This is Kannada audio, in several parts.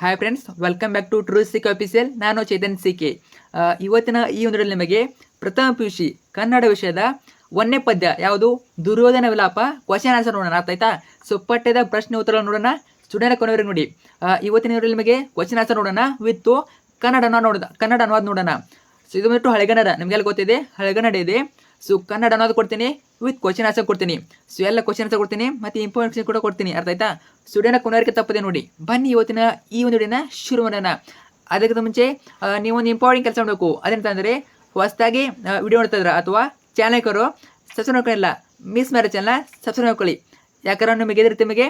Hi friends welcome back to true sick official ನಾನು ಚೇತನ್ ಸಿ ಕೆ ಇವತ್ತಿನ ಈ ಒಂದರಲ್ಲಿ ನಿಮಗೆ ಪ್ರಥಮ ಪಿ ಯು ಸಿ ಕನ್ನಡ ವಿಷಯದ ಒಂದನೇ ಪದ್ಯ, ಯಾವುದು? ದುರ್ಯೋಧನ ವಿಲಾಪ. ಕ್ವಶನ್ ಆನ್ಸರ್ ನೋಡೋಣ, ಆಯ್ತಾ? ಸೊ ಪಠ್ಯದ ಪ್ರಶ್ನೆ ಉತ್ತರ ನೋಡೋಣ. ಸ್ಟೂಡೆಂಟ್ ಕೊನೆವರೆಗೆ ನೋಡಿ. ಇವತ್ತಿನ ಇದರಲ್ಲಿ ನಿಮಗೆ ಕ್ವಶನ್ ಆನ್ಸರ್ ನೋಡೋಣ ವಿತ್ತು ಕನ್ನಡ ನೋಡೋಣ, ಕನ್ನಡ ಅನುವಾದ ನೋಡೋಣ. ಸೊ ಇದು ಬಂದ್ಬಿಟ್ಟು ಹಳೆಗನ್ನಡ. ನಿಮಗೆಲ್ಲ ಗೊತ್ತಿದೆ? ಹಳೆಗನ್ನಡ ಇದೆ. ಸೊ ಕನ್ನಡ ಅನ್ನೋದು ಕೊಡ್ತೀನಿ ವಿತ್ ಕ್ವಶನ್ ಆನ್ಸರ್ ಕೊಡ್ತೀನಿ. ಸೊ ಎಲ್ಲ ಕ್ವಶನ್ ಆನ್ಸರ್ ಕೊಡ್ತೀನಿ, ಮತ್ತು ಇಂಪಾರ್ಟೆನ್ಸ್ ಕೂಡ ಕೊಡ್ತೀನಿ. ಅರ್ಥ ಆಯ್ತಾ? ಸುಡಿಯನ ಕೊನೆವರೆಗೆ ತಪ್ಪದೆ ನೋಡಿ. ಬನ್ನಿ ಇವತ್ತಿನ ಈ ಒಂದು ವಿಡಿಯೋನ ಶುರು ಮಾಡೋಣ ಅದಕ್ಕಿಂತ ಮುಂಚೆ ನೀವು ನೀವೊಂದು ಇಂಪಾರ್ಟೆಂಟ್ ಕೆಲಸ ಮಾಡಬೇಕು. ಅದೇನಂತಂದರೆ ಹೊಸದಾಗಿ ವಿಡಿಯೋ ನೋಡ್ತಾ ಇದ್ರ ಅಥವಾ ಚಾನಲ್ಕರು ಸಬ್ಸ್ಕ್ರೈಬ್ ಮಾಡ್ಕೊಳ್ಳಿಲ್ಲ. ಮಿಸ್ ಮಾಡೋ ಚಾನಲ್ ಸಬ್ಸ್ಕ್ರೈಬ್ ಮಾಡ್ಕೊಳ್ಳಿ. ಯಾಕಂದ್ರೆ ನಿಮಗೆ ಇದೇ ನಿಮಗೆ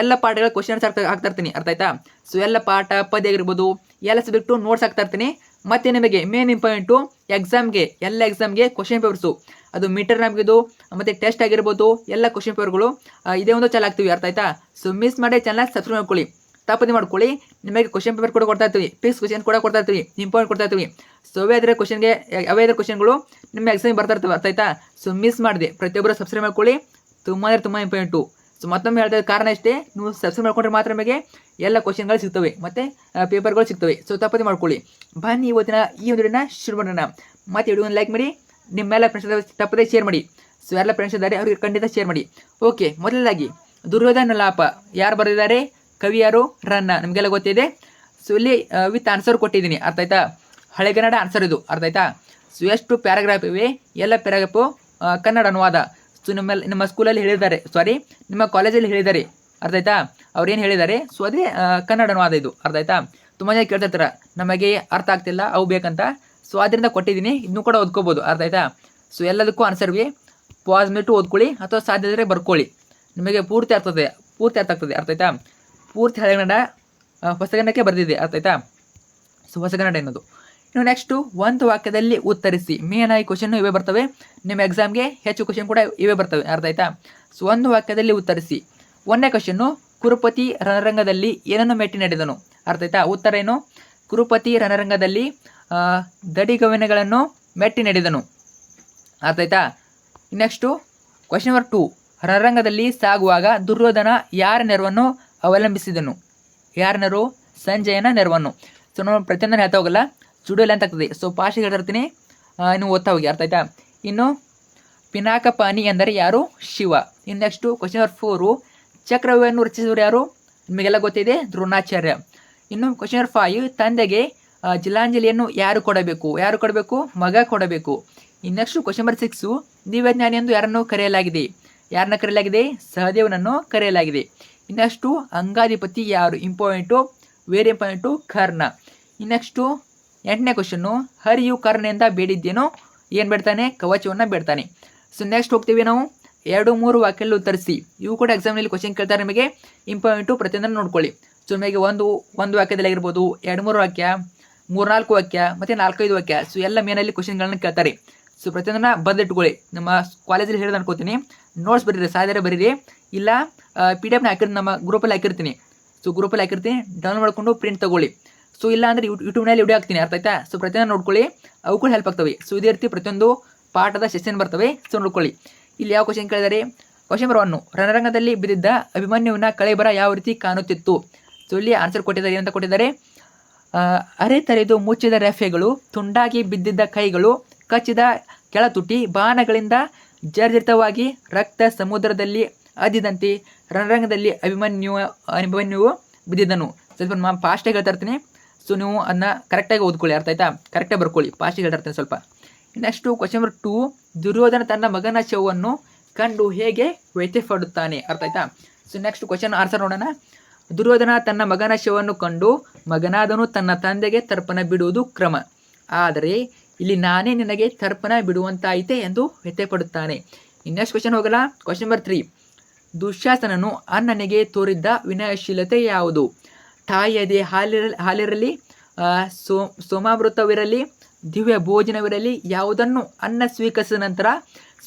ಎಲ್ಲ ಪಾಠಗಳ ಕ್ವಶನ್ಸ್ ಆಗ್ತಾ ಆಗ್ತಾ ಇರ್ತೀನಿ. ಅರ್ಥ ಆಯ್ತಾ? ಸೊ ಎಲ್ಲ ಪಾಠ ಪದ್ಯ ಆಗಿರ್ಬೋದು ಎಲ್ಲ ಸಬ್ಜೆಕ್ಟು ನೋಟ್ಸ್ ಆಗ್ತಾ ಇರ್ತೀನಿ. ಮತ್ತೆ ನಿಮಗೆ ಮೇನ್ ಇಂಪಾರ್ಟೆಂಟು ಎಕ್ಸಾಮ್ಗೆ ಎಲ್ಲ ಎಕ್ಸಾಮ್ಗೆ ಕ್ವಶನ್ ಪೇಪರ್ಸು ಅದು ಮೀಟರ್ ನಮಗಿದು ಮತ್ತು ಟೆಸ್ಟ್ ಆಗಿರ್ಬೋದು, ಎಲ್ಲ ಕ್ವಶನ್ ಪೇಪರ್ಗಳು ಇದೇ ಒಂದು ಚಾಲ ಆಗ್ತೀವಿ ಅರ್ಥ ಆಯ್ತಾ? ಸೊ ಮಿಸ್ ಮಾಡಿ ಚಾನಲ್ ಸಬ್ಸ್ಕ್ರೈಬ್ ಮಾಡ್ಕೊಳ್ಳಿ. ತಪ್ಪದೆ ಮಾಡ್ಕೊಳ್ಳಿ, ನಿಮಗೆ ಕ್ವಶನ್ ಪೇಪರ್ ಕೂಡ ಕೊಡ್ತಾ ಇರ್ತೀವಿ. ಫಿಕ್ಸ್ ಕ್ವಶನ್ ಕೂಡ ಕೊಡ್ತಾ ಇರ್ತೀವಿ ಇಂಪಾರ್ಟೆಂಟ್ ಕೊಡ್ತಾ ಇರ್ತೀವಿ. ಸೊ ಅವೇ ಆದರೆ ಕ್ವಶನ್ಗೆ ಅವೇ ಇದ್ರೆ ಕ್ವಶನ್ಗಳು ನಿಮ್ಮ ಎಕ್ಸಾಮ್ ಬರ್ತಾ ಇರ್ತವೆ, ಅರ್ಥ ಆಯ್ತಾ? ಸೊ ಮಿಸ್ ಮಾಡಿದೆ, ಪ್ರತಿಯೊಬ್ಬರು ಸಬ್ಸ್ಕ್ರೈಬ್ ಮಾಡ್ಕೊಳ್ಳಿ. ತುಂಬ ಅಂದರೆ ತುಂಬ ಇಂಪಾರ್ಟೆಂಟು ಸೊ ಮತ್ತೊಮ್ಮೆ ಹೇಳ್ತಾ ಕಾರಣ ಇಷ್ಟೇ, ನೀವು ಸಬ್ಸ್ಕ್ರೈಬ್ ಮಾಡ್ಕೊಂಡ್ರೆ ಮಾತ್ರ ನಿಮಗೆ ಎಲ್ಲ ಕ್ವಶನ್ಗಳು ಸಿಗ್ತವೆ. ಮತ್ತು ಪೇಪರ್ಗಳು ಸಿಗ್ತವೆ. ಸೊ ತಪ್ಪದೆ ಮಾಡ್ಕೊಳ್ಳಿ. ಬನ್ನಿ ಇವತ್ತಿನ ಈ ಒಂದು ವಿಡಿಯೋನ ಶುರು ಮಾಡೋಣ. ಮತ್ತೆ ವಿಡಿಯೋನ ಲೈಕ್ ಮಾಡಿ, ನಿಮ್ಮೆಲ್ಲ ಫ್ರೆಂಡ್ಸ್ ತಪ್ಪದೆ ಶೇರ್ ಮಾಡಿ. ಸೊ ಎಲ್ಲ ಫ್ರೆಂಡ್ಸ್ ಇದ್ದಾರೆ, ಅವರಿಗೆ ಖಂಡಿತ ಶೇರ್ ಮಾಡಿ. ಓಕೆ ಮೊದಲದಾಗಿ ದುರ್ಯೋಧನ ಲಾಪ ಯಾರು ಬರೆದಿದ್ದಾರೆ? ಕವಿ ಯಾರು? ರನ್ನ. ನಿಮಗೆಲ್ಲ ಗೊತ್ತಿದೆ? ಸೊ ಇಲ್ಲಿ ವಿತ್ ಆನ್ಸರ್ ಕೊಟ್ಟಿದ್ದೀನಿ. ಅರ್ಥ ಆಯ್ತಾ? ಹಳೆಗನ್ನಡ ಆನ್ಸರ್ ಇದು. ಅರ್ಥ ಆಯ್ತಾ? ಸೊ ಎಷ್ಟು ಪ್ಯಾರಾಗ್ರಾಫ್ ಇವೆ? ಎಲ್ಲ ಪ್ಯಾರಾಗ್ರಾಫು ಕನ್ನಡ ಅನುವಾದ. ಸೊ ನಿಮ್ಮಲ್ಲಿ ನಿಮ್ಮ ಸ್ಕೂಲಲ್ಲಿ ಹೇಳಿದ್ದಾರೆ. ಸಾರಿ ನಿಮ್ಮ ಕಾಲೇಜಲ್ಲಿ ಹೇಳಿದ್ದಾರೆ. ಅರ್ಥ ಆಯ್ತಾ? ಅವ್ರೇನು ಹೇಳಿದ್ದಾರೆ? ಸೊ ಅದೇ ಕನ್ನಡನೂ ಇದು. ಅರ್ಥ ಆಯ್ತಾ? ತುಂಬ ಜನ ಕೇಳ್ತಿರ್ತಾರೆ. ನಮಗೆ ಅರ್ಥ ಆಗ್ತಿಲ್ಲ, ಅವು ಬೇಕಂತ. ಸೊ ಅದರಿಂದ ಕೊಟ್ಟಿದ್ದೀನಿ. ಇನ್ನೂ ಕೂಡ ಓದ್ಕೋಬೋದು. ಅರ್ಥ ಆಯ್ತಾ? ಸೊ ಎಲ್ಲದಕ್ಕೂ ಆನ್ಸರ್ಗೆ ಪಾಸ್ ಬಿಟ್ಟು ಓದ್ಕೊಳ್ಳಿ ಅಥವಾ ಸಾಧ್ಯ ಇದ್ದರೆ ಬರ್ಕೊಳ್ಳಿ. ನಿಮಗೆ ಪೂರ್ತಿ ಆಗ್ತದೆ. ಪೂರ್ತಿ ಅರ್ಥ ಆಗ್ತದೆ. ಅರ್ಥ ಆಯ್ತಾ? ಪೂರ್ತಿ ಹಳೆಗನ್ನಡ ಹೊಸಗನ್ನಡಕ್ಕೆ ಬರೆದಿದೆ. ಅರ್ಥ ಆಯ್ತಾ? ಸೊ ಹೊಸಗನ್ನಡ ಎನ್ನೋದು. ಇನ್ನು ನೆಕ್ಸ್ಟು ಒಂದು ವಾಕ್ಯದಲ್ಲಿ ಉತ್ತರಿಸಿ. ಮೇನ್ ಆಗಿ ಕ್ವಶನ್ ಇವೇ ಬರ್ತವೆ. ನಿಮ್ಮ ಎಕ್ಸಾಮ್ಗೆ ಹೆಚ್ಚು ಕ್ವಶನ್ ಕೂಡ ಇವೇ ಬರ್ತವೆ. ಅರ್ಥ ಆಯ್ತಾ? ಸೊ ಒಂದು ವಾಕ್ಯದಲ್ಲಿ ಉತ್ತರಿಸಿ. ಒಂದನೇ ಕ್ವಶನ್ನು ಕುರುಪತಿ ರಣರಂಗದಲ್ಲಿ ಏನನ್ನು ಮೆಟ್ಟಿ ನಡೆದನು? ಅರ್ಥ ಆಯ್ತಾ? ಉತ್ತರ ಏನು? ಕುರುಪತಿ ರಣರಂಗದಲ್ಲಿ ದಡಿಗವನೆಗಳನ್ನು ಮೆಟ್ಟಿ ನಡೆದನು. ಅರ್ಥ ಆಯ್ತಾ? ನೆಕ್ಸ್ಟು ಕ್ವಶನ್ ನಂಬರ್ ಟು ರಣರಂಗದಲ್ಲಿ ಸಾಗುವಾಗ ದುರ್ಯೋಧನ ಯಾರ ನೆರವನ್ನು ಅವಲಂಬಿಸಿದನು? ಯಾರ ನೆರವು? ಸಂಜಯನ ನೆರವನ್ನು. ಸೊ ನಾವು ಪ್ರತಿಯೊಂದನ್ನು ಹೇಳ್ತಾ ಹೋಗಲ್ಲ. ಸ್ಟುಡಿಯೋಲಿ ಅಂತ ಆಗ್ತದೆ. ಸೊ ಪಾಶಿಗೆ ಹೇಳ್ತಿರ್ತೀನಿ. ಇನ್ನು ಓದ್ತಾ ಹೋಗಿ, ಅರ್ಥ ಆಯ್ತಾ? ಇನ್ನು ಪಿನಾಕಪಾನಿ ಎಂದರೆ ಯಾರು? ಶಿವ. ಇನ್ನು ನೆಕ್ಸ್ಟು ಕ್ವಶನ್ ನಂಬರ್ ಫೋರು ಚಕ್ರವ್ಯೂಹವನ್ನು ರಚಿಸಿದವರು ಯಾರು? ನಿಮಗೆಲ್ಲ ಗೊತ್ತಿದೆ, ದ್ರೋಣಾಚಾರ್ಯ. ಇನ್ನು ಕ್ವಶನ್ ನಂಬರ್ ಫೈವ್ ತಂದೆಗೆ ಜಲಾಂಜಲಿಯನ್ನು ಯಾರು ಕೊಡಬೇಕು? ಯಾರು ಕೊಡಬೇಕು? ಮಗ ಕೊಡಬೇಕು. ಇನ್ನು ನೆಕ್ಸ್ಟ್ ಕ್ವಶನ್ ನಂಬರ್ ಸಿಕ್ಸು ದಿವ್ಯಜ್ಞಾನಿ ಎಂದು ಯಾರನ್ನು ಕರೆಯಲಾಗಿದೆ? ಯಾರನ್ನ ಕರೆಯಲಾಗಿದೆ? ಸಹದೇವನನ್ನು ಕರೆಯಲಾಗಿದೆ. ಇನ್ನಷ್ಟು ಅಂಗಾಧಿಪತಿ ಯಾರು? Important very important Karna. ಇನ್ನೆಕ್ಸ್ಟು ಎಂಟನೇ ಕ್ವಶನ್ನು ಹರಿಯು ಕರ್ಣೆಯಿಂದ ಬೇಡಿದ್ದೇನೋ? ಏನು ಬೇಡ್ತಾನೆ? ಕವಚವನ್ನು ಬೇಡ್ತಾನೆ. ಸೊ ನೆಕ್ಸ್ಟ್ ಹೋಗ್ತೀವಿ ನಾವು. ಎರಡು, ಮೂರು ವಾಕ್ಯಲ್ಲಿ ಉತ್ತರಿಸಿ. ಇವು ಕೂಡ ಎಕ್ಸಾಮ್ನಲ್ಲಿ ಕ್ವಶನ್ ಕೇಳ್ತಾರೆ ನಿಮಗೆ. ಇಂಪಾರ್ಟೆಂಟು ಪ್ರತಿಯೊಂದನ್ನು ನೋಡ್ಕೊಳ್ಳಿ. ಸೊ ನಿಮಗೆ ಒಂದು ಒಂದು ವಾಕ್ಯದಲ್ಲಿ ಆಗಿರ್ಬೋದು, ಎರಡು, ಮೂರು ವಾಕ್ಯ ಮೂರ್ನಾಲ್ಕು ವಾಕ್ಯ, ಮತ್ತು ನಾಲ್ಕೈದು ವಾಕ್ಯ. ಸೊ ಎಲ್ಲ ಮೇನಲ್ಲಿ ಕ್ವಶನ್ಗಳನ್ನ ಕೇಳ್ತಾರೆ. ಸೊ ಪ್ರತಿಯೊಂದನ್ನ ಬದಲಿಟ್ಕೊಳ್ಳಿ ನಮ್ಮ ಕಾಲೇಜಲ್ಲಿ ಹೇಳಿದ ಅನ್ಕೋತೀನಿ. ನೋಟ್ಸ್ ಬರೀರಿ ಸಾಧ್ಯ ಬರೀರಿ. ಇಲ್ಲ ಪಿ ಡಿ ಎಫ್ನ ಹಾಕಿರ್ತೀನಿ ನಮ್ಮ ಗ್ರೂಪಲ್ಲಿ ಹಾಕಿರ್ತೀನಿ. ಸೊ ಗ್ರೂಪಲ್ಲಿ ಹಾಕಿರ್ತೀನಿ. ಡೌನ್ಲೋಡ್ ಮಾಡಿಕೊಂಡು ಪ್ರಿಂಟ್ ತಗೊಳ್ಳಿ. ಸೊ ಇಲ್ಲ ಅಂದರೆ ಯೂಟ್ಯೂಬ್ನಲ್ಲಿ ವಿಡಿಯೋ ಹಾಕ್ತೀನಿ, ಅರ್ಥ ಆಯ್ತಾ? ಸೊ ಪ್ರತಿಯೊಂದು ನೋಡ್ಕೊಳ್ಳಿ ಅವು ಕೂಡ ಹೆಲ್ಪ್ ಆಗ್ತವೆ. ಸೊ ಇದೇ ರೀತಿ ಪ್ರತಿಯೊಂದು ಪಾಠದ ಸೆಷನ್ ಬರ್ತವೆ ಸೊ ನೋಡ್ಕೊಳ್ಳಿ. ಇಲ್ಲಿ ಯಾವ ಕ್ವಶನ್ ಕೇಳಿದರೆ? ಕ್ವಶನ್ ಒನ್ನು ರಣರಂಗದಲ್ಲಿ ಬಿದ್ದಿದ್ದ ಅಭಿಮನ್ಯುವಿನ ಕಳೆಬರ ಯಾವ ರೀತಿ ಕಾಣುತ್ತಿತ್ತು? ಸೊ ಇಲ್ಲಿ ಆನ್ಸರ್ ಕೊಟ್ಟಿದ್ದಾರೆ, ಏನಂತ ಕೊಟ್ಟಿದ್ದಾರೆ? ಅರೆ ತರೆದು ಮುಚ್ಚಿದ ರೆಫೆಗಳು, ತುಂಡಾಗಿ ಬಿದ್ದಿದ್ದ ಕೈಗಳು, ಕಚ್ಚಿದ ಕೆಳತುಟಿ ಬಾಣಗಳಿಂದ ಜರ್ಜರಿತವಾಗಿ ರಕ್ತ ಸಮುದ್ರದಲ್ಲಿ ಅದಿದಂತೆ ರಣರಂಗದಲ್ಲಿ ಅಭಿಮನ್ಯು ಅಭಿಮನ್ಯುವು ಬಿದ್ದಿದ್ದನು. ಸ್ವಲ್ಪ ನಾನು ಫಾಸ್ಟಾಗಿ ಹೇಳ್ತಾ ಇರ್ತೀನಿ. ಸೊ ನೀವು ಅದನ್ನ ಕರೆಕ್ಟಾಗಿ ಓದ್ಕೊಳ್ಳಿ, ಅರ್ಥ ಆಯ್ತಾ? ಕರೆಕ್ಟಾಗಿ ಬರ್ಕೊಳ್ಳಿ ಫಾಸ್ಟಿಗೆ ಹೇಳ್ತಾ ಇರ್ತೀನಿ ಸ್ವಲ್ಪ. Next question number two Duryodhana ತನ್ನ ಮಗನ ಶವವನ್ನು ಕಂಡು ಹೇಗೆ ವ್ಯತ್ಯಪಡುತ್ತಾನೆ ಅರ್ಥ ಆಯ್ತಾ? ಸೊ ನೆಕ್ಸ್ಟ್ ಕ್ವಶನ್ ಆನ್ಸರ್ ನೋಡೋಣ. ದುರ್ಯೋಧನ ತನ್ನ ಮಗನ ಶವವನ್ನು ಕಂಡು ಮಗನಾದನು ತನ್ನ ತಂದೆಗೆ ತರ್ಪಣ ಬಿಡುವುದು ಕ್ರಮ. ಆದರೆ ಇಲ್ಲಿ ನಾನೇ ನಿನಗೆ ತರ್ಪಣ ಬಿಡುವಂತಾಯಿತೆ ಎಂದು ವ್ಯತ್ಯಪಡುತ್ತಾನೆ ನೆಕ್ಸ್ಟ್ ಕ್ವಶನ್ ಹೋಗಲ್ಲ. ಕ್ವಶನ್ ನಂಬರ್ ತ್ರೀ ದುಶ್ಯಾಸನನು ಅಣ್ಣನಿಗೆ ತೋರಿದ್ದ ವಿನಯಶೀಲತೆ ಯಾವುದು? ತಾಯಿಯದೆ ಹಾಲಿರ, ಹಾಲಿರಲಿ ಸೋ, ಸೋಮಾಮೃತವಿರಲಿ, ದಿವ್ಯ ಭೋಜನವಿರಲಿ, ಯಾವುದನ್ನು ಅನ್ನ ಸ್ವೀಕರಿಸಿದ ನಂತರ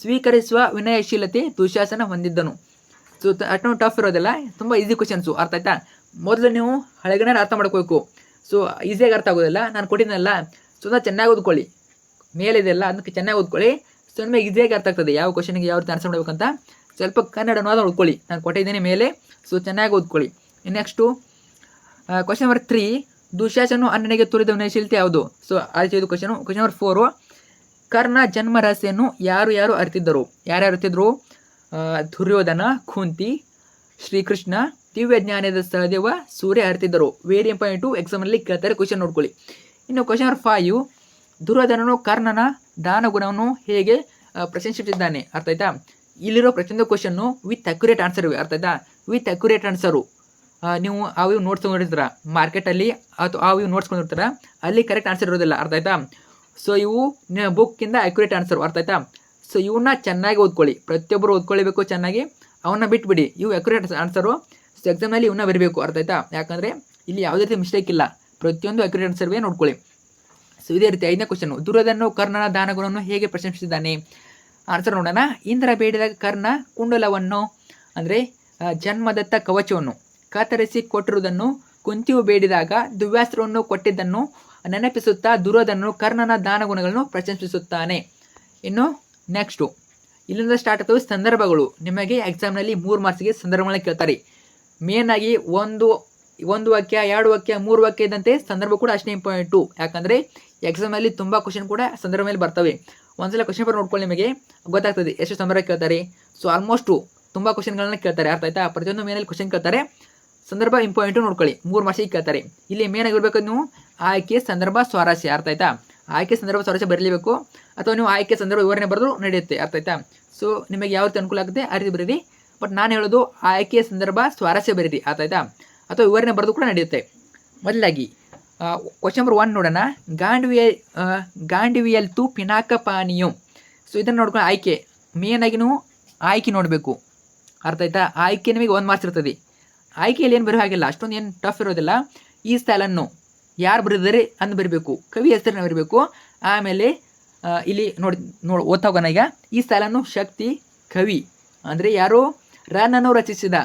ಸ್ವೀಕರಿಸುವ ವಿನಯಶೀಲತೆ ದುಶಾಸನ ಹೊಂದಿದ್ದನು. ಸೊ ಅಷ್ಟೊಂದು ಟಫ್ ಇರೋದಿಲ್ಲ ತುಂಬ ಈಸಿ ಕ್ವಶನ್ಸು ಅರ್ಥ ಆಯ್ತಾ? ಮೊದಲು ನೀವು ಹಳೆಗನ ಅರ್ಥ ಮಾಡ್ಕೋಬೇಕು ಸೊ ಈಸಿಯಾಗಿ ಅರ್ಥ ಆಗೋದಿಲ್ಲ? ನಾನು ಕೊಟ್ಟಿದ್ದೆನಲ್ಲ? ಸೊ ಅದನ್ನು ಚೆನ್ನಾಗಿ ಓದ್ಕೊಳ್ಳಿ. ಮೇಲಿದೆಯಲ್ಲ ಅದಕ್ಕೆ ಚೆನ್ನಾಗಿ ಓದ್ಕೊಳ್ಳಿ. ಸೊ ನಿಮಗೆ ಈಸಿಯಾಗಿ ಅರ್ಥ ಆಗ್ತದೆ ಯಾವ ಕ್ವಶನ್ಗೆ ಯಾವ ರೀತಿ ಆನ್ಸರ್ ಮಾಡಬೇಕಂತ. ಸ್ವಲ್ಪ ಕನ್ನಡ ಅನ್ನೋದು ಓದ್ಕೊಳ್ಳಿ. ನಾನು ಕೊಟ್ಟಿದ್ದೇನೆ ಮೇಲೆ. ಸೊ ಚೆನ್ನಾಗಿ ಓದ್ಕೊಳ್ಳಿ. ನೆಕ್ಸ್ಟು ಕ್ವಶನ್ ನಂಬರ್ ತ್ರೀ ದುಶಾಸನು ಅನ್ನನಿಗೆ ತುರಿದ ವಿನಯಶೀಲತೆ ಯಾವುದು? ಸೊ ಆಯ್ತು, ಇದು question question number four Karna ಜನ್ಮ ರಹಸ್ಯನ್ನು ಯಾರು ಯಾರು ಅರಿತಿದ್ದರು? ಯಾರ್ಯಾರು ಅರಿತಿದ್ರು? ದುರ್ಯೋಧನ, ಕುಂತಿ, ಶ್ರೀಕೃಷ್ಣ, ದಿವ್ಯ ಜ್ಞಾನದ ಸಹದೇವ, ಸೂರ್ಯ ಅರಿತಿದ್ದರು. ವೆರಿ ಇಂಪಾರ್ಟೆಂಟು ಎಕ್ಸಾಮಲ್ಲಿ ಕೇಳ್ತಾರೆ ಕ್ವಶನ್ ನೋಡ್ಕೊಳ್ಳಿ. ಇನ್ನು ಕ್ವಶನ್ ನಂಬರ್ ಫೈವ್ ದುರ್ಯೋಧನನು ಕರ್ಣನ ದಾನ ಗುಣವನ್ನು ಹೇಗೆ ಪ್ರಶಂಸಿಸುತ್ತಿದ್ದಾನೆ? ಅರ್ಥ ಆಯ್ತಾ? ಇಲ್ಲಿರೋ ಪ್ರತಿಯೊಂದು ಕ್ವಶನ್ನು ವಿತ್ ಅಕ್ಯುರೇಟ್ ಆನ್ಸರ್ ಅರ್ಥ ಆಯ್ತಾ? ವಿತ್ ಅಕ್ಯುರೇಟ್ ಆನ್ಸರು ನೀವು ಆ ಇವು ನೋಟ್ಸ್ ತೊಗೊಂಡಿರ್ತೀರ. ಮಾರ್ಕೆಟಲ್ಲಿ ಅಥವಾ ಆ ನೋಟ್ಸ್ ಕೊಂಡಿರ್ತೀರ ಅಲ್ಲಿ ಕರೆಕ್ಟ್ ಆನ್ಸರ್ ಇರೋದಿಲ್ಲ. ಅರ್ಥ ಆಯ್ತಾ? ಸೊ ಇವು ಬುಕ್ಕಿಂದ ಅಕ್ಯುರೇಟ್ ಆನ್ಸರ್ ಅರ್ಥ ಆಯ್ತಾ? ಸೊ ಇವನ್ನ ಚೆನ್ನಾಗಿ ಓದ್ಕೊಳ್ಳಿ. ಪ್ರತಿಯೊಬ್ಬರು ಓದ್ಕೊಳ್ಬೇಕು ಚೆನ್ನಾಗಿ. ಅವನ್ನ ಬಿಟ್ಬಿಡಿ. ಇವು ಅಕ್ಯುರೇಟ್ ಆನ್ಸರು ಸೊ ಎಕ್ಸಾಮ್ನಲ್ಲಿ ಇವನ್ನ ಬರಬೇಕು. ಅರ್ಥ ಆಯ್ತಾ? ಯಾಕಂದರೆ ಇಲ್ಲಿ ಯಾವುದೇ ರೀತಿ ಮಿಸ್ಟೇಕ್ ಇಲ್ಲ. ಪ್ರತಿಯೊಂದು ಅಕ್ಯುರೇಟ್ ಆನ್ಸರ್ವೇ ನೋಡ್ಕೊಳ್ಳಿ. ಸೊ ಇದೇ ರೀತಿ ಐದನೇ ಕ್ವಶನ್ ದುರ್ಯೋಧನ ಕರ್ಣನ ದಾನಗಳನ್ನು ಹೇಗೆ ಪ್ರಶಂಸಿಸಿದ್ದಾನೆ? ಆನ್ಸರ್ ನೋಡೋಣ. ಇಂದ್ರ ಬೇಡಿದಾಗ ಕರ್ಣ ಕುಂಡಲವನ್ನು, ಅಂದರೆ ಜನ್ಮದತ್ತ ಕವಚವನ್ನು. ಕತ್ತರಿಸಿ ಕೊಟ್ಟಿರುವುದನ್ನು ಕುಂತಿಯು ಬೇಡಿದಾಗ ದಿವ್ಯಾಸ್ತ್ರವನ್ನು ಕೊಟ್ಟಿದ್ದನ್ನು ನೆನಪಿಸುತ್ತಾ ದುರ್ಯೋಧನನು ಕರ್ಣನ ದಾನಗುಣಗಳನ್ನು ಪ್ರಶಂಸಿಸುತ್ತಾನೆ. ಇನ್ನು ನೆಕ್ಸ್ಟು ಇಲ್ಲಿಂದ ಸ್ಟಾರ್ಟ್ ಆಗ್ತವೆ ಸಂದರ್ಭಗಳು. ನಿಮಗೆ ಎಕ್ಸಾಮ್ನಲ್ಲಿ ಮೂರು ಮಾರ್ಕ್ಸ್ಗೆ ಸಂದರ್ಭಗಳನ್ನ ಕೇಳ್ತಾರೆ. ಮೇನ್ ಆಗಿ ಒಂದು ಒಂದು ವಾಕ್ಯ, ಎರಡು ವಾಕ್ಯ, ಮೂರು ವಾಕ್ಯ ಇದ್ದಂತೆ ಸಂದರ್ಭ ಕೂಡ ಅಷ್ಟೇ ಇಂಪಾರ್ಟೆಂಟು ಯಾಕಂದರೆ ಎಕ್ಸಾಮಲ್ಲಿ ತುಂಬ ಕ್ವಶನ್ ಕೂಡ ಸಂದರ್ಭ ಮೇಲೆ ಬರ್ತವೆ. ಒಂದ್ಸಲ ಕ್ವಶನ್ ಪೇಪರ್ ನೋಡ್ಕೊಳ್ಳಿ ನಿಮಗೆ. ಗೊತ್ತಾಗ್ತದೆ ಎಷ್ಟು ಸಂದರ್ಭ ಕೇಳ್ತಾರೆ. ಸೊ ಆಲ್ಮೋಸ್ಟು ತುಂಬ ಕ್ವಶನ್ಗಳನ್ನ ಕೇಳ್ತಾರೆ. ಅರ್ಥ ಆಯ್ತಾ? ಪ್ರತಿಯೊಂದು ಮೇನಲ್ಲಿ ಕ್ವಶನ್ ಕೇಳ್ತಾರೆ. ಸಂದರ್ಭ ಇಂಪಾರ್ಟೆಂಟು ನೋಡ್ಕೊಳ್ಳಿ. ಮೂರು ಮಾಸ ಕೇಳ್ತಾರೆ. ಇಲ್ಲಿ ಮೇನ್ ಆಗಿರ್ಬೇಕು ನೀವು ಆಯ್ಕೆ ಸಂದರ್ಭ ಸ್ವಾರಸ್ಯ ಅರ್ಥ ಆಯ್ತಾ? ಆಯ್ಕೆ ಸಂದರ್ಭ ಸ್ವಾರಸ್ಯ ಬರಲೇಬೇಕು. ಅಥವಾ ನೀವು ಆಯ್ಕೆ ಸಂದರ್ಭ ವಿವರಣೆ ಬರೆದು ನಡೆಯುತ್ತೆ, ಅರ್ಥ ಆಯ್ತಾ? ಸೊ ನಿಮಗೆ ಯಾವ ರೀತಿ ಅನುಕೂಲ ಆಗುತ್ತೆ, ಆ ರೀತಿ ಬರೀರಿ. ಬಟ್ ನಾನು ಹೇಳೋದು ಆಯ್ಕೆ ಸಂದರ್ಭ ಸ್ವಾರಸ್ಯ ಬರೀರಿ, ಅರ್ಥ ಆಯ್ತಾ? ಅಥವಾ ವಿವರಣೆ ಬರೆದು ಕೂಡ ನಡೆಯುತ್ತೆ. ಮೊದಲಾಗಿ ಕ್ವಶನ್ ನಂಬರ್ ಒನ್ ನೋಡೋಣ. ಗಾಂಡ್ವಿಯ ಗಾಂಡ್ವಿಯಲ್ ತು ಪಿನಾಕ ಪಾನೀಯಂ ಸೊ ಇದನ್ನು ನೋಡ್ಕೊಂಡು ಆಯ್ಕೆ. ಆಗಿ ನೀವು ಆಯ್ಕೆ ನೋಡಬೇಕು. ಅರ್ಥ ಆಯ್ತಾ? ಆಯ್ಕೆ ನಿಮಗೆ ಒಂದು ಮಾರ್ಕ್ಸ್ ಇರ್ತದೆ. ಆಯ್ಕೆಯಲ್ಲಿ ಏನು ಬರೋ ಹಾಗಿಲ್ಲ, ಅಷ್ಟೊಂದು ಏನು ಟಫ್ ಇರೋದಿಲ್ಲ. ಈ ಸ್ಟೈಲನ್ನು ಯಾರು ಬರೆದರೆ ಅಂದು ಬರಬೇಕು, ಕವಿ ಹೆಸರನ್ನ ಬರಬೇಕು. ಆಮೇಲೆ ಇಲ್ಲಿ ನೋಡಿ ನೋಡಿ, ಓದ್ತಾ ಈಗ. ಈ ಸ್ಟೈಲನ್ನು ಶಕ್ತಿ, ಕವಿ, ಅಂದರೆ ಯಾರು ರನ್ನನ್ನು ರಚಿಸಿದ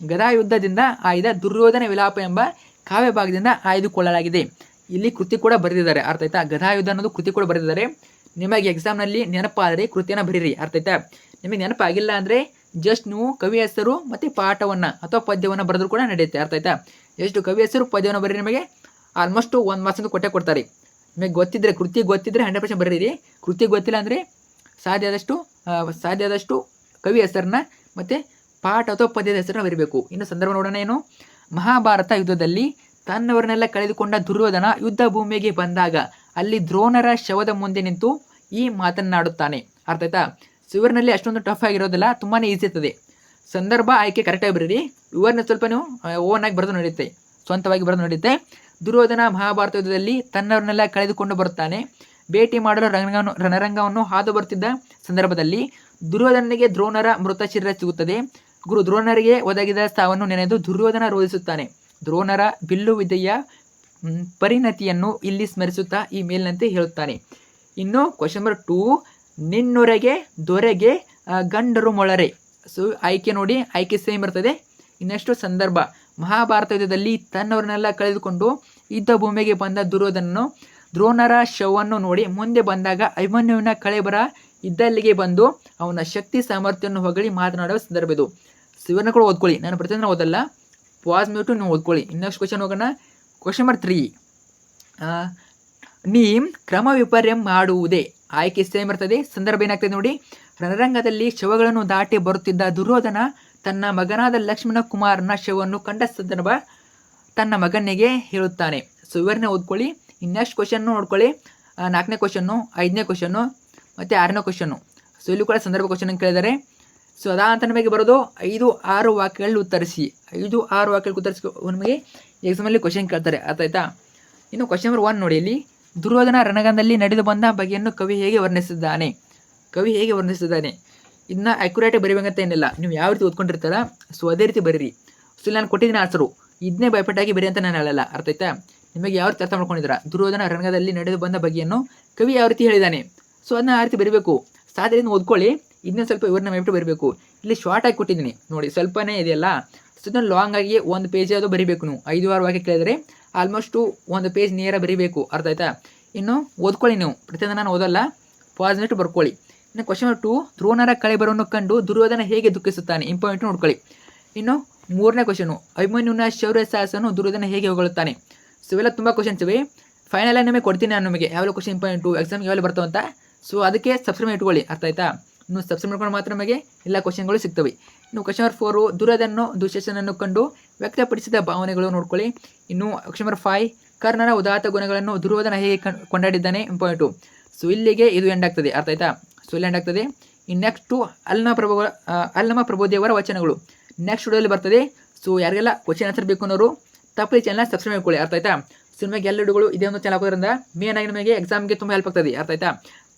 ಗದಾಯುದ್ಧದಿಂದ ಆಯ್ದ ದುರ್ಯೋಧನ ವಿಲಾಪ ಎಂಬ ಕಾವ್ಯ ಭಾಗದಿಂದ ಆಯ್ದುಕೊಳ್ಳಲಾಗಿದೆ. ಇಲ್ಲಿ ಕೃತಿ ಕೂಡ ಬರೆದಿದ್ದಾರೆ, ಅರ್ಥ ಆಯ್ತಾ? ಗದಾಯುದ್ಧ ಅನ್ನೋದು ಕೃತಿ ಕೂಡ ಬರೆದಿದ್ದಾರೆ. ನಿಮಗೆ ಎಕ್ಸಾಮ್ನಲ್ಲಿ ನೆನಪಾದರೆ ಕೃತಿಯನ್ನು ಬರೀರಿ, ಅರ್ಥ ಆಯ್ತಾ? ನಿಮಗೆ ನೆನಪಾಗಿಲ್ಲ ಅಂದರೆ ಜಸ್ಟ್ ನೀವು ಕವಿ ಹೆಸರು ಮತ್ತು ಪಾಠವನ್ನು ಅಥವಾ ಪದ್ಯವನ್ನು ಬರೆದ್ರು ಕೂಡ ನಡೆಯುತ್ತೆ. ಅರ್ಥ ಆಯ್ತಾ? ಎಷ್ಟು ಕವಿ ಹೆಸರು, ಪದ್ಯವನ್ನು ಬರೀ ನಿಮಗೆ ಆಲ್ಮೋಸ್ಟ್ ಒಂದು ಮಾರ್ಕ್ಸ್ ಕೊಟ್ಟೆ ಕೊಡ್ತಾರೆ. ನಿಮಗೆ ಗೊತ್ತಿದ್ರೆ, ಕೃತಿ ಗೊತ್ತಿದ್ರೆ ಹಂಡ್ರೆಡ್ ಪರ್ಸೆಂಟ್ ಬರೀರಿ. ಕೃತಿ ಗೊತ್ತಿಲ್ಲ ಅಂದರೆ ಸಾಧ್ಯ ಆದಷ್ಟು ಸಾಧ್ಯ ಆದಷ್ಟು ಕವಿ ಹೆಸರನ್ನ ಮತ್ತು ಪಾಠ ಅಥವಾ ಪದ್ಯದ ಹೆಸರನ್ನ ಬರೀಬೇಕು. ಇನ್ನು ಸಂದರ್ಭ ನೋಡೋಣ ಏನು? ಮಹಾಭಾರತ ಯುದ್ಧದಲ್ಲಿ ತನ್ನವರನ್ನೆಲ್ಲ ಕಳೆದುಕೊಂಡ ದುರ್ಯೋಧನ ಯುದ್ಧ ಭೂಮಿಗೆ ಬಂದಾಗ ಅಲ್ಲಿ ದ್ರೋಣರ ಶವದ ಮುಂದೆ ನಿಂತು ಈ ಮಾತನ್ನಾಡುತ್ತಾನೆ. ಅರ್ಥ ಆಯ್ತಾ? ಶಿವರ್ನಲ್ಲಿ ಅಷ್ಟೊಂದು ಟಫ್ ಆಗಿರೋದಿಲ್ಲ ತುಂಬಾ ಈಸಿ ಇರ್ತದೆ. ಸಂದರ್ಭ, ಆಯ್ಕೆ ಕರೆಕ್ಟಾಗಿ ಬರೀರಿ. ವಿವರ್ನ ಸ್ವಲ್ಪ ನೀವು ಓನ್ ಆಗಿ ಬರೆದು ನಡೆಯುತ್ತೆ ಸ್ವಂತವಾಗಿ ಬರೆದು ನಡೆಯುತ್ತೆ ದುರ್ಯೋಧನ ಮಹಾಭಾರತ ಯುದ್ಧದಲ್ಲಿ ತನ್ನವರನ್ನೆಲ್ಲ ಕಳೆದುಕೊಂಡು ಬರುತ್ತಾನೆ. ಭೇಟಿ ಮಾಡಲು ರಣರಂಗವನ್ನು ರಣರಂಗವನ್ನು ಹಾದು ಬರುತ್ತಿದ್ದ ಸಂದರ್ಭದಲ್ಲಿ ದುರ್ಯೋಧನನಿಗೆ ದ್ರೋಣರ ಮೃತ ಶರೀರ ಸಿಗುತ್ತದೆ. ಗುರು ದ್ರೋಣರಿಗೆ ಒದಗಿದ ಸಾವನ್ನು ನೆನೆದು ದುರ್ಯೋಧನ ರೋಧಿಸುತ್ತಾನೆ. ದ್ರೋಣರ ಬಿಲ್ಲು ವಿದ್ಯೆಯ ಪರಿಣತಿಯನ್ನು ಇಲ್ಲಿ ಸ್ಮರಿಸುತ್ತಾ ಈ ಮೇಲಿನಂತೆ ಹೇಳುತ್ತಾನೆ. ಇನ್ನು ಕ್ವಶನ್ ನಂಬರ್ ಟೂ ನಿನ್ನೊರೆಗೆ, ದೊರೆಗೆ ಗಂಡರು ಮೊಳರೆ. ಸೊ, ಆಯ್ಕೆ ನೋಡಿ, ಆಯ್ಕೆ ಸೇಮ್ ಇರ್ತದೆ. ಇನ್ನಷ್ಟು ಸಂದರ್ಭ. ಮಹಾಭಾರತ ಯುದ್ಧದಲ್ಲಿ ತನ್ನವರನ್ನೆಲ್ಲ ಕಳೆದುಕೊಂಡು ಯುದ್ಧ ಭೂಮಿಗೆ ಬಂದ ದುರ್ಯೋಧನನು ದ್ರೋಣರ ಶವವನ್ನು ನೋಡಿ ಮುಂದೆ ಬಂದಾಗ ಅಭಿಮನ್ಯುವಿನ ಕಳೆಬರ ಇದ್ದಲ್ಲಿಗೆ ಬಂದು ಅವನ ಶಕ್ತಿ ಸಾಮರ್ಥ್ಯವನ್ನು ಹೊಗಳಿ ಮಾತನಾಡುವ ಸಂದರ್ಭ ಇದು. ಶಿವನ ಕೂಡ ಓದ್ಕೊಳ್ಳಿ. ನಾನು ಪ್ರತಿದಿನ ಓದಲ್ಲ. ಪಾಸ್ ಮಿಟ್ಟು ನೀವು ಓದ್ಕೊಳ್ಳಿ. ಇನ್ನಷ್ಟು ಕ್ವಶನ್ ಹೋಗೋಣ. ಕ್ವಶನ್ ನಂಬರ್ ತ್ರೀ ನೀ ಕ್ರಮ ವಿಪರ್ಯ ಮಾಡುವುದೇ. ಆಯ್ಕೆ ಸೇಮ್ ಬರ್ತದೆ ಸಂದರ್ಭ ಏನಾಗ್ತದೆ ನೋಡಿ, ರಣರಂಗದಲ್ಲಿ ಶವಗಳನ್ನು ದಾಟಿ ಬರುತ್ತಿದ್ದ ದುರ್ಯೋಧನ ತನ್ನ ಮಗನಾದ ಲಕ್ಷ್ಮಣ ಕುಮಾರನ ಶವವನ್ನು ಕಂಡ ಸಂದರ್ಭ ತನ್ನ ಮಗನಿಗೆ ಹೇಳುತ್ತಾನೆ. ಸೊ ವಿವರಣೆ ಓದ್ಕೊಳ್ಳಿ, ಇನ್ನೆಷ್ಟು ಕ್ವಶನ್ನು ನೋಡ್ಕೊಳ್ಳಿ. ನಾಲ್ಕನೇ ಕ್ವಶನ್ನು ಐದನೇ ಕ್ವಶನ್ನು ಮತ್ತು ಆರನೇ ಕ್ವಶನ್ನು ಸೊ ಇಲ್ಲಿ ಕೂಡ ಸಂದರ್ಭ ಕ್ವಶನ್ ಕೇಳಿದ್ದಾರೆ. ಸೊ ಅದಾದ ನಮಗೆ ಬರೋದು ಐದು, ಆರು ವಾಕ್ಯಗಳಲ್ಲಿ ಉತ್ತರಿಸಿ. ಐದು, ಆರು ವಾಕ್ಯಗಳಿಗೆ ಉತ್ತರಿಸಿ ನಮಗೆ ಎಕ್ಸಾಮಲ್ಲಿ ಕ್ವಶನ್ ಕೇಳ್ತಾರೆ. ಅರ್ಥ ಆಯ್ತಾ ಇನ್ನು ಕ್ವಶನ್ ನಂಬರ್ ಒನ್ ನೋಡಿ ಇಲ್ಲಿ. ದುರ್ಯೋಧನ ರಣಗಂಧದಲ್ಲಿ ನಡೆದು ಬಂದ ಬಗೆಯನ್ನು ಕವಿ ಹೇಗೆ ವರ್ಣಿಸಿದ್ದಾನೆ? ಕವಿ ಹೇಗೆ ವರ್ಣಿಸಿದ್ದಾನೆ? ಇದನ್ನ ಅಕ್ಯುರೇಟಾಗಿ ಬರೀಬೇಕಂತ ಏನಿಲ್ಲ. ನೀವು ಯಾವ ರೀತಿ ಓದ್ಕೊಂಡಿರ್ತಾರ? ಸೊ, ಅದೇ ರೀತಿ ಬರೀರಿ. ಸೊ ನಾನು ಕೊಟ್ಟಿದ್ದೀನಿ ಆಸರು ಇದನ್ನೇ ಭಯಪಟ್ಟಾಗಿ ಬರಿ ಅಂತ ನಾನು ಹೇಳಲ್ಲ. ಅರ್ಥ ಆಯ್ತಾ? ನಿಮಗೆ ಯಾವ ರೀತಿ ಅರ್ಥ ಮಾಡ್ಕೊಂಡಿದ್ರ ದುರ್ಯೋಧನ ರಣಗದಲ್ಲಿ ನಡೆದು ಬಂದ ಬಗೆಯನ್ನು ಕವಿ ಯಾವ ರೀತಿ ಹೇಳಿದ್ದಾನೆ? ಸೊ, ಅದನ್ನ ಆ ರೀತಿ ಬರೀಬೇಕು. ಸಾಧ್ಯದಿಂದ ಓದ್ಕೊಳ್ಳಿ. ಇದನ್ನ ಸ್ವಲ್ಪ ವಿವರಣೆ ಮೇಬಿಟ್ಟು ಬರೀಬೇಕು. ಇಲ್ಲಿ ಶಾರ್ಟ್ ಆಗಿ ಕೊಟ್ಟಿದ್ದೀನಿ. ನೋಡಿ, ಸ್ವಲ್ಪನೇ ಇದೆಯಲ್ಲ? ಸೊ ಲಾಂಗ್ ಆಗಿ ಒಂದು ಪೇಜ್ ಅದು ಬರೀಬೇಕು ನೀವು. ಐದು ವಾರವಾಗಿ ವಾಕ್ಯ ಕೇಳಿದ್ರೆ ಆಲ್ಮೋಸ್ಟು ಒಂದು ಪೇಜ್ ನೇರ ಬರೀಬೇಕು. ಅರ್ಥ ಆಯ್ತಾ? ಇನ್ನು ಓದ್ಕೊಳ್ಳಿ ನೀವು. ಪ್ರತಿಯೊಂದು ನಾನು ಓದಲ್ಲ. ಪಾಸಿಟಿವ್ ಬರ್ಕೊಳ್ಳಿ. ಇನ್ನು ಕ್ವಶನ್ ಟು ದ್ರೋಣರ ಕಳೆಬರವನ್ನು ಕಂಡು ದುರ್ಯೋಧನ ಹೇಗೆ ದುಃಖಿಸುತ್ತಾನೆ? ಇಂಪಾರ್ಟೆಂಟ್ ನೋಡ್ಕೊಳ್ಳಿ. ಇನ್ನು ಮೂರನೇ ಕ್ವಶನು ಅಭಿಮನ್ಯುನ ಶೌರ್ಯ ಸಾಹಸನು ದುರ್ಯೋಧನ ಹೇಗೆ ಹೊಗಳುತ್ತಾನೆ? ಸೊ ಇವೆಲ್ಲ ತುಂಬ ಕ್ವಶನ್ಸ್ ಇವೆ. ಫೈನಲ್ ನಿಮಗೆ ಕೊಡ್ತೀನಿ ನಾನು ನಿಮಗೆ. ಯಾವೆಲ್ಲ ಕ್ವಶನ್ ಇಂಪಾರ್ಟೆಂಟು ಎಕ್ಸಾಮ್ಗೆ ಯಾವೆಲ್ಲ ಬರ್ತಾವೆ ಅಂತ. ಸೊ ಅದಕ್ಕೆ ಸಬ್ಸ್ಕ್ರೈಬ್ ಇಟ್ಕೊಳ್ಳಿ ಅರ್ಥ ಆಯ್ತಾ? ಇನ್ನು ಸಬ್ಸ್ಕ್ರೈಬ್ ಮಾಡ್ಕೊಂಡು ಮಾತ್ರ ನಮಗೆ ಎಲ್ಲ ಕ್ವಶನ್ಗಳು ಸಿಗ್ತವೆ. ಇನ್ನು ಕ್ವಶನ್ ಫೋರು ದುರದನ್ನು ದುಶ್ಶೇಷನನ್ನು ಕಂಡು ವ್ಯಕ್ತಪಡಿಸಿದ ಭಾವನೆಗಳು ನೋಡ್ಕೊಳ್ಳಿ. ಇನ್ನು ಕ್ವಶನ್ ನಂಬರ್ ಫೈವ್ ಕರ್ಣನ ಉದಾತ್ತ ಗುಣಗಳನ್ನು ದುರ್ಯೋಧನ ಹೇಗೆ ಕೊಂಡಾಡಿದ್ದಾನೆ ಇಂಪಾರ್ಟೆಂಟು ಸೊ ಇಲ್ಲಿಗೆ ಇದು ಎಂಡ್ ಆಗ್ತದೆ. ಅರ್ಥ ಆಯ್ತಾ? ಸೊ ಇಲ್ಲಿ ಎಂಡ್ ಆಗ್ತದೆ ಇನ್ನು ನೆಕ್ಸ್ಟು ಅಲ್ನ ಪ್ರಭು ಅಲ್ನಮ ಪ್ರಭುದೇವರ ವಚನಗಳು. ನೆಕ್ಸ್ಟ್ ವಿಡಿಯೋದಲ್ಲಿ ಬರ್ತದೆ. ಸೊ ಯಾರಿಗೆಲ್ಲ ಕ್ವಶನ್ ಆನ್ಸರ್ ಬೇಕು ಅನ್ನೋರು ತಪ್ಪಲಿ ಚಾನಲ್ ಸಬ್ಸ್ಕ್ರೈಬ್ ಮಾಡ್ಕೊಳ್ಳಿ. ಅರ್ಥ ಆಯ್ತಾ? ಸೊ ನಿಮಗೆ ಎಲ್ಲ ವಿಡಿಯೋಗಳು ಇದೇ ಒಂದು ಚಾನಲ್ ಹಾಕೋದ್ರಿಂದ ಮೇನ್ ಆಗಿ ನಿಮಗೆ ಎಕ್ಸಾಮ್ಗೆ ತುಂಬ ಹೆಲ್ಪ್ ಆಗ್ತದೆ. ಅರ್ಥ ಆಯ್ತಾ?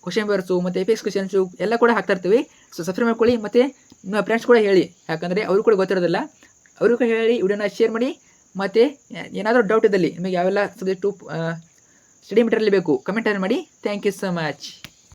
ಕ್ವಶನ್ ಪೇಪರ್ಸು ಮತ್ತು ಎಫಿಕ್ಸ್ ಕ್ವಶನ್ಸು ಎಲ್ಲ ಕೂಡ ಹಾಕ್ತಾ ಇರ್ತೀವಿ. ಸೊ ಸಬ್ಸ್ಕ್ರೈಬ್ ಮಾಡ್ಕೊಳ್ಳಿ. ಮತ್ತು ನಿಮ್ಮ ಫ್ರೆಂಡ್ಸ್ ಕೂಡ ಹೇಳಿ. ಯಾಕಂದರೆ ಅವರು ಕೂಡ ಗೊತ್ತಿರೋದಿಲ್ಲ. ಅವರು ಕೂಡ ಹೇಳಿ, ವಿಡಿಯೋನ ಶೇರ್ ಮಾಡಿ, ಮತ್ತು ಏನಾದರೂ ಡೌಟ್ ಇದ್ದಲ್ಲಿ ನಿಮಗೆ ಯಾವೆಲ್ಲ ಸಬ್ಜೆಕ್ಟು ಸ್ಟಡಿ ಮೆಟೀರಿಯಲ್ ಬೇಕು ಕಮೆಂಟ್ ಮಾಡಿ. Thank you so much